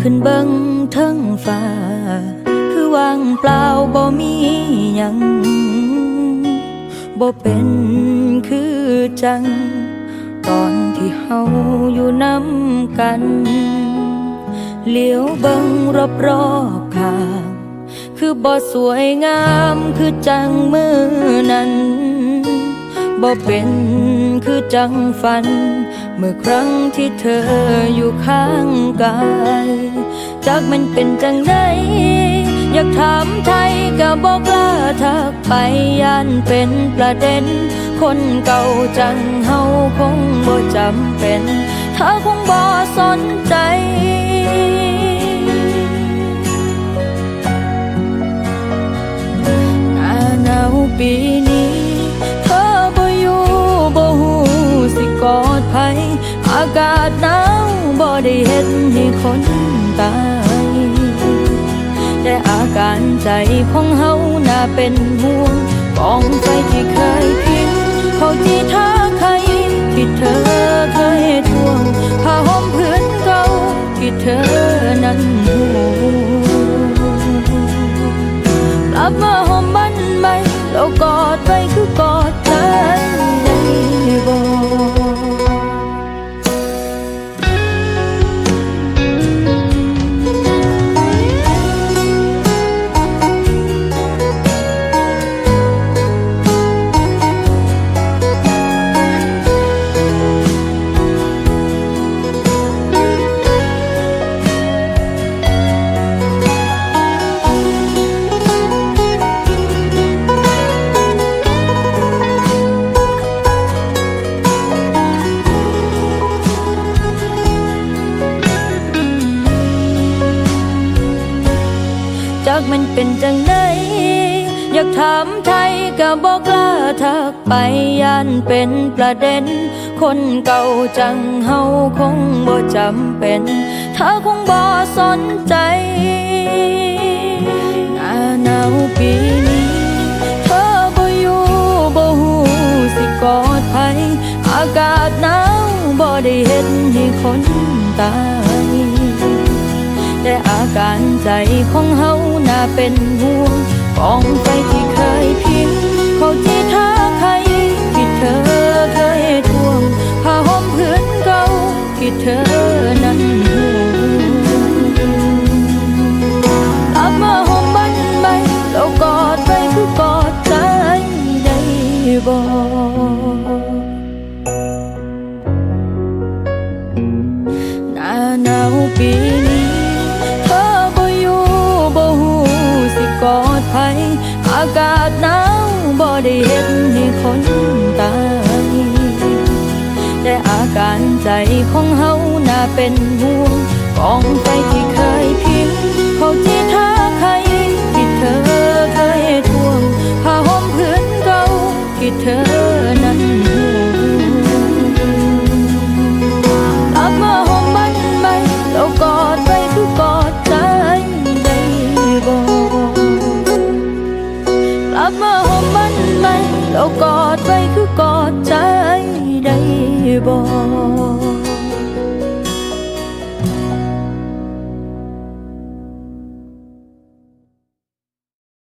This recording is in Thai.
ขึ้นเบิ่งเทิงฟ้า คือว่างเปล่าบ่มีหยังบ่เป็นคือจัง ตอนที่เฮาอยู่น้ำกันเลี้ยวเบิ่งรอบรอบๆข้าง คือบ่สวยงามคือจังมือนั้นบ่เป็นคือจังฝัน เมื่อครั้งที่เธออยู่ข้าง กายจากมันเป็นจังไดอยากถามไทยก็บอกล้าทักไปย่านเป็นประเด็น คนเก่าจังเฮาคงบ่จำเป็นเธอคงบ่สนใจหน้าหนาวปีนี้เธอบ่อยู่บ่หูสิกอดไผอากาศหนาวบ่ได้เห็น คนตาย แต่อาการใจของเฮาน่าเป็นห่วงกองไฟที่เคยพิงเขาจีท่าใครที่เธอเคยทวงผ้าห่มพื้นเก่าที่เธอนั้นห่วงกลับมาหอมมันไหมแล้วกอดไปคือกอดกัน กมันเป็นจังไดอยากถามไทยก็บอกล้าทักไปย่านเป็นประเด็น คนเก่าจังเฮาคงบ่จำเป็นเธอคงบ่สนใจหน้าหนาวปีนี้ เธอบ่อยู่บ่หูสิกอดไผอากาศหนาวบ่ได้เห็นให้คนตาย แต่อาการใจของเฮาน่าเป็นห่วงกองไฟที่เคยพิงเขาที่ท่าใครที่เธอเคยทวงผ้าห่มพื้นเก่าที่เธอนั้นห่วงกลับมาห่มบันใบแล้วกอดไปคือกอดกันได้บ่หน้าหนาวปี ได้เห็นให้คนตายแต่อาการใจของเฮาน่าเป็นห่วงกองไจที่เคยพิมพ์เขาที่เธอเคยที่เธอเคยทวงผ้าห่มพื้นเก่าที่เธอนั้นกลับมาห่มบัแล้วกอดไว้คือกอดใจได้บรับมาห่ม เราวกอดไว้คือกอดใจได้บอก